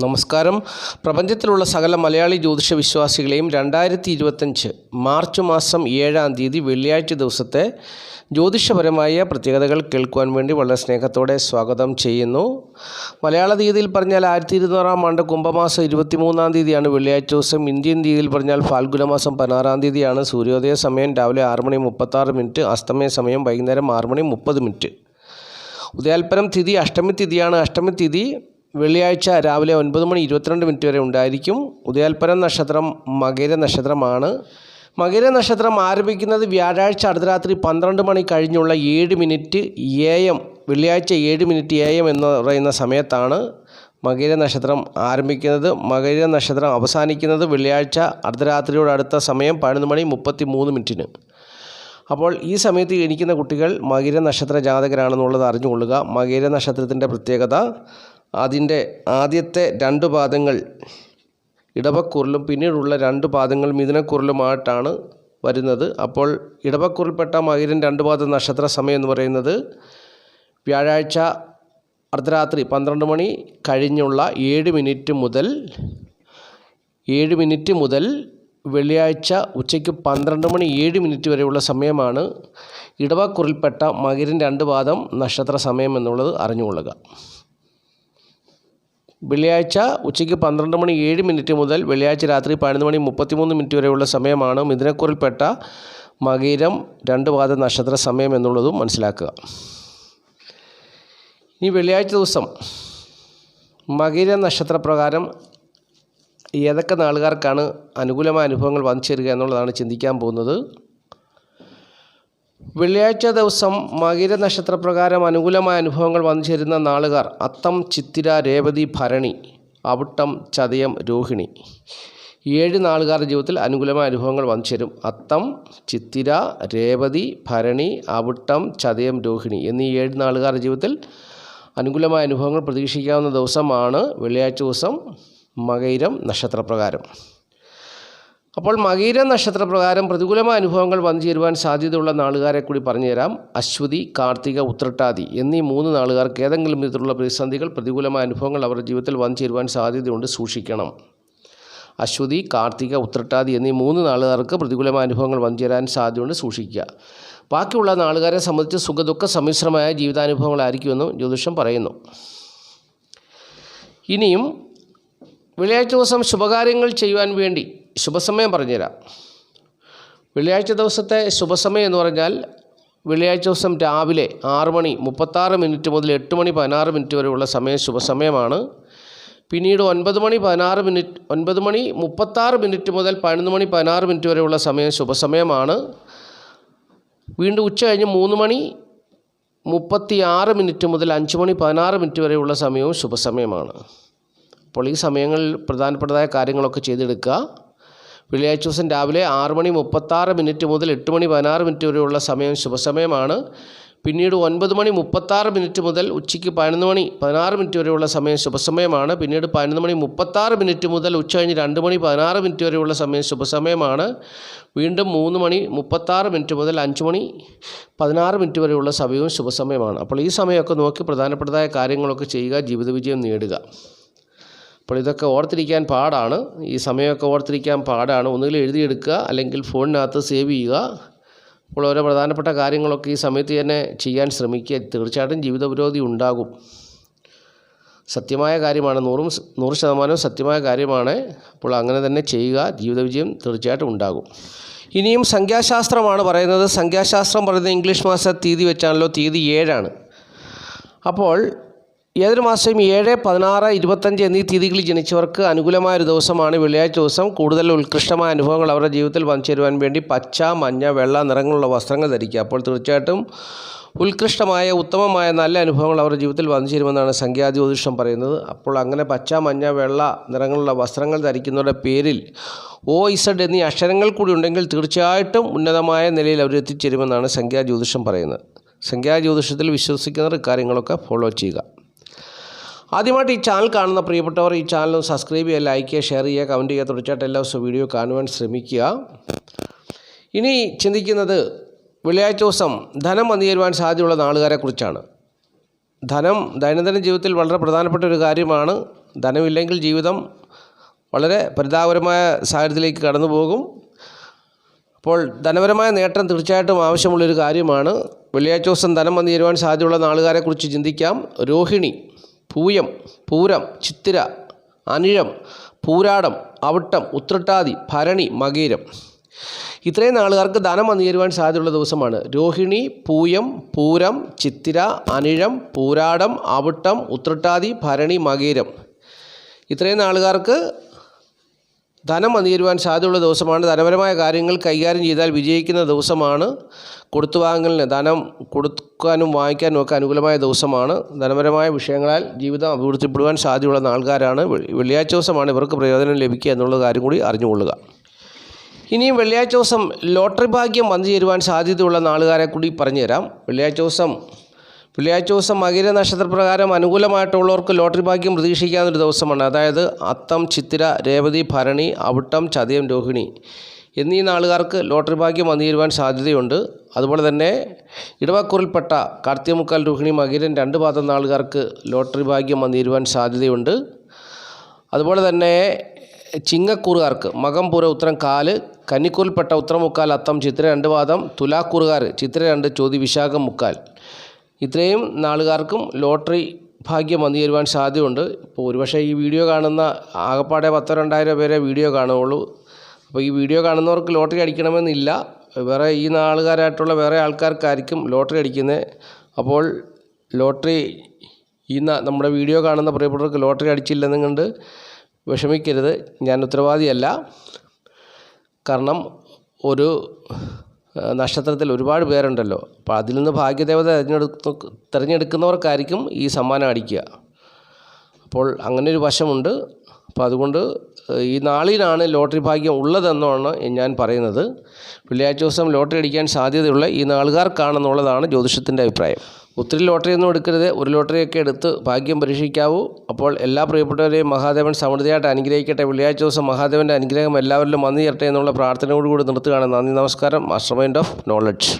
നമസ്കാരം. പ്രപഞ്ചത്തിലുള്ള സകല മലയാളി ജ്യോതിഷ വിശ്വാസികളെയും രണ്ടായിരത്തി ഇരുപത്തഞ്ച് മാർച്ച് മാസം ഏഴാം തീയതി വെള്ളിയാഴ്ച ദിവസത്തെ ജ്യോതിഷപരമായ പ്രത്യേകതകൾ കേൾക്കുവാൻ വേണ്ടി വളരെ സ്നേഹത്തോടെ സ്വാഗതം ചെയ്യുന്നു. മലയാള തീയതിയിൽ പറഞ്ഞാൽ ആയിരത്തി ഇരുന്നൂറാം ആണ്ട് കുംഭമാസം ഇരുപത്തി മൂന്നാം തീയതിയാണ് വെള്ളിയാഴ്ച ദിവസം. ഇന്ത്യൻ തീയതിയിൽ പറഞ്ഞാൽ ഫാൽഗുന മാസം പതിനാറാം തീയതിയാണ്. സൂര്യോദയ സമയം രാവിലെ ആറ് മണി മുപ്പത്താറ് മിനിറ്റ് അസ്തമയ സമയം വൈകുന്നേരം ആറ് മണി മുപ്പത് മിനിറ്റ്. ഉദയാൽപ്പനം തിഥി അഷ്ടമി തിഥിയാണ്. അഷ്ടമി തിഥി വെള്ളിയാഴ്ച രാവിലെ ഒൻപത് മണി ഇരുപത്തിരണ്ട് മിനിറ്റ് വരെ ഉണ്ടായിരിക്കും. ഉദയാൽപരം നക്ഷത്രം മകര നക്ഷത്രമാണ്. മകര നക്ഷത്രം ആരംഭിക്കുന്നത് വ്യാഴാഴ്ച അർദ്ധരാത്രി പന്ത്രണ്ട് മണി കഴിഞ്ഞുള്ള ഏഴ് മിനിറ്റ് എ എം വെള്ളിയാഴ്ച ഏഴ് മിനിറ്റ് എ എം എന്ന് പറയുന്ന സമയത്താണ് മകര നക്ഷത്രം ആരംഭിക്കുന്നത്. മകര നക്ഷത്രം അവസാനിക്കുന്നത് വെള്ളിയാഴ്ച അർദ്ധരാത്രിയോട് അടുത്ത സമയം പതിനൊന്ന് മണി മുപ്പത്തി മൂന്ന് മിനിറ്റിന്. അപ്പോൾ ഈ സമയത്ത് ജനിക്കുന്ന കുട്ടികൾ മകര നക്ഷത്ര ജാതകരാണെന്നുള്ളത് അറിഞ്ഞുകൊള്ളുക. മകര നക്ഷത്രത്തിന്റെ പ്രത്യേകത അതിന്റെ ആദ്യത്തെ രണ്ട് പാദങ്ങൾ ഇടവക്കുറിലും പിന്നീടുള്ള രണ്ട് പാദങ്ങൾ മിഥുനക്കുറിലുമായിട്ടാണ് വരുന്നത്. അപ്പോൾ ഇടവക്കുറിൽപ്പെട്ട മകരൻ രണ്ട് പാദ നക്ഷത്ര സമയം എന്ന് പറയുന്നത് വ്യാഴാഴ്ച അർദ്ധരാത്രി പന്ത്രണ്ട് മണി കഴിഞ്ഞുള്ള ഏഴ് മിനിറ്റ് മുതൽ ഏഴ് മിനിറ്റ് മുതൽ വെള്ളിയാഴ്ച ഉച്ചയ്ക്ക് പന്ത്രണ്ട് മണി ഏഴ് മിനിറ്റ് വരെയുള്ള സമയമാണ് ഇടവക്കുറിൽപ്പെട്ട മകരൻ രണ്ട് പാദം നക്ഷത്ര സമയം എന്നുള്ളത് അറിഞ്ഞുകൊള്ളുക. വെള്ളിയാഴ്ച ഉച്ചയ്ക്ക് പന്ത്രണ്ട് മണി ഏഴ് മിനിറ്റ് മുതൽ വെള്ളിയാഴ്ച രാത്രി പതിനൊന്ന് മണി മുപ്പത്തിമൂന്ന് മിനിറ്റ് വരെയുള്ള സമയമാണ് മിഥുനക്കുറിൽപ്പെട്ട മകീരം രണ്ട് പാദ നക്ഷത്ര സമയം എന്നുള്ളതും മനസ്സിലാക്കുക. ഇനി വെള്ളിയാഴ്ച ദിവസം മകീര നക്ഷത്രപ്രകാരം ഏതൊക്കെ നാളുകാർക്കാണ് അനുകൂലമായ അനുഭവങ്ങൾ വന്നു ചേരുക എന്നുള്ളതാണ് ചിന്തിക്കാൻ പോകുന്നത്. വെള്ളിയാഴ്ച ദിവസം മകര നക്ഷത്രപ്രകാരം അനുകൂലമായ അനുഭവങ്ങൾ വന്നു ചേരുന്ന നാളുകാർ അത്തം ചിത്തിര രേവതി ഭരണി അവിട്ടം ചതയം രോഹിണി. ഏഴ് നാളുകാരുടെ ജീവിതത്തിൽ അനുകൂലമായ അനുഭവങ്ങൾ വന്നു ചേരും അത്തം ചിത്തിര രേവതി ഭരണി അവിട്ടം ചതയം രോഹിണി എന്നീ ഏഴ് നാളുകാരുടെ ജീവിതത്തിൽ അനുകൂലമായ അനുഭവങ്ങൾ പ്രതീക്ഷിക്കാവുന്ന ദിവസമാണ് വെള്ളിയാഴ്ച ദിവസം മകൈരം നക്ഷത്രപ്രകാരം. അപ്പോൾ മകീര നക്ഷത്രപ്രകാരം പ്രതികൂലമായ അനുഭവങ്ങൾ വന്നു ചേരുവാൻ സാധ്യതയുള്ള നാളുകാരെ കൂടി പറഞ്ഞുതരാം. അശ്വതി കാർത്തിക ഉത്രട്ടാതി എന്നീ മൂന്ന് നാളുകാർക്ക് ഏതെങ്കിലും വിധത്തിലുള്ള പ്രതിസന്ധികൾ പ്രതികൂലമായ അനുഭവങ്ങൾ അവരുടെ ജീവിതത്തിൽ വന്നു ചേരുവാൻ സാധ്യതയുണ്ട് സൂക്ഷിക്കണം. അശ്വതി കാർത്തിക ഉത്രട്ടാതി എന്നീ മൂന്ന് നാളുകാർക്ക് പ്രതികൂലമായ അനുഭവങ്ങൾ വന്നു ചേരാൻ സാധ്യതയുണ്ട് സൂക്ഷിക്കുക. ബാക്കിയുള്ള നാളുകാരെ സംബന്ധിച്ച് സുഖദുഃഖ സമ്മിശ്രമായ ജീവിതാനുഭവങ്ങളായിരിക്കുമെന്നും ജ്യോതിഷം പറയുന്നു. ഇനിയും വെള്ളിയാഴ്ച ദിവസം ശുഭകാര്യങ്ങൾ ചെയ്യുവാൻ വേണ്ടി ശുഭസമയം പറഞ്ഞുതരാം. വെള്ളിയാഴ്ച ദിവസത്തെ ശുഭസമയം എന്ന് പറഞ്ഞാൽ വെള്ളിയാഴ്ച ദിവസം രാവിലെ ആറ് മണി മുപ്പത്താറ് മിനിറ്റ് മുതൽ എട്ട് മണി പതിനാറ് മിനിറ്റ് വരെയുള്ള സമയം ശുഭസമയമാണ്. പിന്നീട് ഒൻപത് മണി പതിനാറ് മിനിറ്റ് ഒൻപത് മണി മുപ്പത്താറ് മിനിറ്റ് മുതൽ പതിനൊന്ന് മണി പതിനാറ് മിനിറ്റ് വരെയുള്ള സമയം ശുഭസമയമാണ്. വീണ്ടും ഉച്ച കഴിഞ്ഞ് മൂന്ന് മണി മുപ്പത്തി ആറ് മിനിറ്റ് മുതൽ അഞ്ച് മണി പതിനാറ് മിനിറ്റ് വരെയുള്ള സമയവും ശുഭസമയമാണ്. അപ്പോൾ ഈ സമയങ്ങളിൽ പ്രധാനപ്പെട്ടതായ കാര്യങ്ങളൊക്കെ ചെയ്തെടുക്കുക. വെള്ളിയാഴ്ച ദിവസം രാവിലെ ആറ് മണി മുപ്പത്താറ് മിനിറ്റ് മുതൽ എട്ട് മണി പതിനാറ് മിനിറ്റ് വരെയുള്ള സമയം ശുഭസമയമാണ്. പിന്നീട് ഒൻപത് മണി മുപ്പത്താറ് മിനിറ്റ് മുതൽ ഉച്ചയ്ക്ക് പതിനൊന്ന് മണി പതിനാറ് മിനിറ്റ് വരെയുള്ള സമയം ശുഭസമയമാണ്. പിന്നീട് പതിനൊന്ന് മണി മുപ്പത്താറ് മിനിറ്റ് മുതൽ ഉച്ച കഴിഞ്ഞ് രണ്ട് മണി പതിനാറ് മിനിറ്റ് വരെയുള്ള സമയം ശുഭസമയമാണ്. വീണ്ടും മൂന്ന് മണി മുപ്പത്താറ് മിനിറ്റ് മുതൽ അഞ്ച് മണി പതിനാറ് മിനിറ്റ് വരെയുള്ള സമയവും ശുഭസമയമാണ്. അപ്പോൾ ഈ സമയമൊക്കെ നോക്കി പ്രധാനപ്പെട്ടതായ കാര്യങ്ങളൊക്കെ ചെയ്യുക ജീവിത വിജയം നേടുക. അപ്പോൾ ഇതൊക്കെ ഓർത്തിരിക്കാൻ പാടാണ്. ഈ സമയമൊക്കെ ഓർത്തിരിക്കാൻ പാടാണ്. ഒന്നുകിൽ എഴുതിയെടുക്കുക അല്ലെങ്കിൽ ഫോണിനകത്ത് സേവ് ചെയ്യുക. അപ്പോൾ ഓരോ പ്രധാനപ്പെട്ട കാര്യങ്ങളൊക്കെ ഈ സമയത്ത് തന്നെ ചെയ്യാൻ ശ്രമിക്കുക. തീർച്ചയായിട്ടും ജീവിത പുരോഗതി ഉണ്ടാകും. സത്യമായ കാര്യമാണ്. നൂറും നൂറ് ശതമാനവും സത്യമായ കാര്യമാണ്. അപ്പോൾ അങ്ങനെ തന്നെ ചെയ്യുക. ജീവിത വിജയം തീർച്ചയായിട്ടും ഉണ്ടാകും. ഇനിയും സംഖ്യാശാസ്ത്രമാണ് പറയുന്നത്. സംഖ്യാശാസ്ത്രം പറയുന്നത് ഇംഗ്ലീഷ് മാസ തീയതി വെച്ചാണല്ലോ. തീയതി ഏഴാണ്. അപ്പോൾ ഏതൊരു മാസം ഏഴ് പതിനാറ് ഇരുപത്തഞ്ച് എന്നീ തീയതികളിൽ ജനിച്ചവർക്ക് അനുകൂലമായ ഒരു ദിവസമാണ് വെള്ളിയാഴ്ച ദിവസം. കൂടുതൽ ഉത്കൃഷ്ടമായ അനുഭവങ്ങൾ അവരുടെ ജീവിതത്തിൽ വന്നു ചേരുവാൻ വേണ്ടി പച്ച മഞ്ഞ വെള്ള നിറങ്ങളുള്ള വസ്ത്രങ്ങൾ ധരിക്കുക. അപ്പോൾ തീർച്ചയായിട്ടും ഉത്കൃഷ്ടമായ ഉത്തമമായ നല്ല അനുഭവങ്ങൾ അവരുടെ ജീവിതത്തിൽ വന്നു ചേരുമെന്നാണ് സംഖ്യാജ്യോതിഷം പറയുന്നത്. അപ്പോൾ അങ്ങനെ പച്ച മഞ്ഞ വെള്ള നിറങ്ങളുള്ള വസ്ത്രങ്ങൾ ധരിക്കുന്നവരുടെ പേരിൽ ഒ ഇസഡ് എന്നീ അക്ഷരങ്ങൾ കൂടി ഉണ്ടെങ്കിൽ തീർച്ചയായിട്ടും ഉന്നതമായ നിലയിൽ അവർ എത്തിച്ചേരുമെന്നാണ് സംഖ്യാജ്യോതിഷം പറയുന്നത്. സംഖ്യാജ്യോതിഷത്തിൽ വിശ്വസിക്കുന്നവർ കാര്യങ്ങളൊക്കെ ഫോളോ ചെയ്യുക. ആദ്യമായിട്ട് ഈ ചാനൽ കാണുന്ന പ്രിയപ്പെട്ടവർ ഈ ചാനൽ സബ്സ്ക്രൈബ് ചെയ്യുക ലൈക്ക് ചെയ്യുക ഷെയർ ചെയ്യുക കമന്റ് ചെയ്യുക. തുടർച്ചയായിട്ട് എല്ലാ ദിവസവും വീഡിയോ കാണുവാൻ ശ്രമിക്കുക. ഇനി ചിന്തിക്കുന്നത് വെള്ളിയാഴ്ച ദിവസം ധനം വന്നു ചേരുവാൻ സാധ്യതയുള്ള നാളുകാരെക്കുറിച്ചാണ് ധനം ദൈനംദിന ജീവിതത്തിൽ വളരെ പ്രധാനപ്പെട്ട ഒരു കാര്യമാണ്. ധനമില്ലെങ്കിൽ ജീവിതം വളരെ പരിതാപകരമായ സാഹചര്യത്തിലേക്ക് കടന്നു പോകും അപ്പോൾ ധനപരമായ നേട്ടം തീർച്ചയായിട്ടും ആവശ്യമുള്ളൊരു കാര്യമാണ്. വെള്ളിയാഴ്ച ദിവസം ധനം വന്നു ചേരുവാൻ സാധ്യതയുള്ള നാളുകാരെക്കുറിച്ച് ചിന്തിക്കാം. രോഹിണി. പൂയം പൂരം ചിത്തിര അനിഴം പൂരാടം അവിട്ടം ഉത്രട്ടാതി ഭരണി മകീരം. ഇത്രയും നാളുകാർക്ക് ധനം വന്നു ചേരുവാൻ സാധ്യതയുള്ള ദിവസമാണ്. രോഹിണി പൂയം പൂരം ചിത്തിര അനിഴം പൂരാടം അവിട്ടം ഉത്രട്ടാതി ഭരണി മകീരം. ഇത്രയും നാളുകാർക്ക് ധനം വന്നു സാധ്യതയുള്ള ദിവസമാണ്. ധനപരമായ കാര്യങ്ങൾ കൈകാര്യം ചെയ്താൽ വിജയിക്കുന്ന ദിവസമാണ് കൊടുത്തു വാങ്ങലിന് ധനം കൊടുക്കാനും വാങ്ങിക്കാനും ഒക്കെ അനുകൂലമായ ദിവസമാണ്. ധനപരമായ വിഷയങ്ങളാൽ ജീവിതം അഭിവൃദ്ധിപ്പെടുവാൻ സാധ്യതയുള്ള ആൾക്കാരാണ് വെള്ളി- വെള്ളിയാഴ്ച ദിവസമാണ് ഇവർക്ക് പ്രയോജനം ലഭിക്കുക എന്നുള്ള കാര്യം കൂടി അറിഞ്ഞുകൊള്ളുക. ഇനിയും വെള്ളിയാഴ്ച ദിവസം ലോട്ടറി ഭാഗ്യം വന്നു ചേരുവാൻ സാധ്യതയുള്ള നാളുകാരെ കൂടി പറഞ്ഞുതരാം. വെള്ളിയാഴ്ച ദിവസം വെള്ളിയാഴ്ച ദിവസം മകര നക്ഷത്രപ്രകാരം അനുകൂലമായിട്ടുള്ളവർക്ക് ലോട്ടറി ഭാഗ്യം പ്രതീക്ഷിക്കാവുന്നൊരു ദിവസമാണ്. അതായത് അത്തം ചിത്തിര രേവതി ഭരണി അവിട്ടം ചതയം രോഹിണി എന്നീ നാളുകാർക്ക് ലോട്ടറി ഭാഗ്യം വന്നു ചേരുവാൻ സാധ്യതയുണ്ട്. അതുപോലെ തന്നെ ഇടവക്കുറിൽപ്പെട്ട കാർത്തികമുക്കാൽ രോഹിണി മകരൻ രണ്ട് പാദം നാളുകാർക്ക് ലോട്ടറി ഭാഗ്യം വന്നു ചേരുവാൻ സാധ്യതയുണ്ട്. അതുപോലെ തന്നെ ചിങ്ങക്കൂറുകാർക്ക് മകം പൂര ഉത്തരം കാൽ കന്നിക്കൂറിൽപ്പെട്ട ഉത്തരം മുക്കാൽ അത്തം ചിത്ര രണ്ട് പാദം തുലാക്കൂറുകാർ ചിത്ര രണ്ട് ചോതി വിശാഖം മുക്കാൽ. ഇത്രയും നാളുകാർക്കും ലോട്ടറി ഭാഗ്യം വന്നു ചേരുവാൻ സാധ്യതയുണ്ട്. ഇപ്പോൾ ഒരുപക്ഷെ ഈ വീഡിയോ കാണുന്ന ആകപ്പാടെ പത്തോ രണ്ടായിരം പേരെ വീഡിയോ കാണുകയുള്ളൂ. അപ്പോൾ ഈ വീഡിയോ കാണുന്നവർക്ക് ലോട്ടറി അടിക്കണമെന്നില്ല. വേറെ ഈ നാളുകാരായിട്ടുള്ള വേറെ ആൾക്കാർക്കായിരിക്കും ലോട്ടറി അടിക്കുന്നത്. അപ്പോൾ ലോട്ടറി ഈ നമ്മുടെ വീഡിയോ കാണുന്ന പ്രിയപ്പെട്ടവർക്ക് ലോട്ടറി അടിച്ചില്ലെന്നും കൊണ്ട് വിഷമിക്കരുത്. ഞാൻ ഉത്തരവാദിയല്ല. കാരണം ഒരു നക്ഷത്രത്തിൽ ഒരുപാട് പേരുണ്ടല്ലോ. അപ്പോൾ അതിൽ നിന്ന് ഭാഗ്യദേവത തിരഞ്ഞെടുത്ത് തിരഞ്ഞെടുക്കുന്നവർക്കായിരിക്കും ഈ സമ്മാനം അടിക്കുക. അപ്പോൾ അങ്ങനെ ഒരു വശമുണ്ട്. അപ്പോൾ അതുകൊണ്ട് ഈ നാളിലാണ് ലോട്ടറി ഭാഗ്യം ഉള്ളതെന്നാണ് ഞാൻ പറയുന്നത്. വെള്ളിയാഴ്ച ദിവസം ലോട്ടറി അടിക്കാൻ സാധ്യതയുള്ള ഈ നാളുകാർക്കാണെന്നുള്ളതാണ് ജ്യോതിഷത്തിന്റെ അഭിപ്രായം. ഒത്തിരി ലോട്ടറി ഒന്നും എടുക്കരുത്. ഒരു ലോട്ടറിയൊക്കെ എടുത്ത് ഭാഗ്യം പരീക്ഷിക്കാവൂ. അപ്പോൾ എല്ലാ പ്രിയപ്പെട്ടവരെയും മഹാദേവൻ സമൃദ്ധിയായിട്ട് അനുഗ്രഹിക്കട്ടെ. വെള്ളിയാഴ്ച ദിവസം മഹാദേവന്റെ അനുഗ്രഹം എല്ലാവരിലും വന്നു ചേരട്ടെ എന്നുള്ള പ്രാർത്ഥനയോടുകൂടി നിർത്തുകയാണ്. നന്ദി നമസ്കാരം. Master mind of knowledge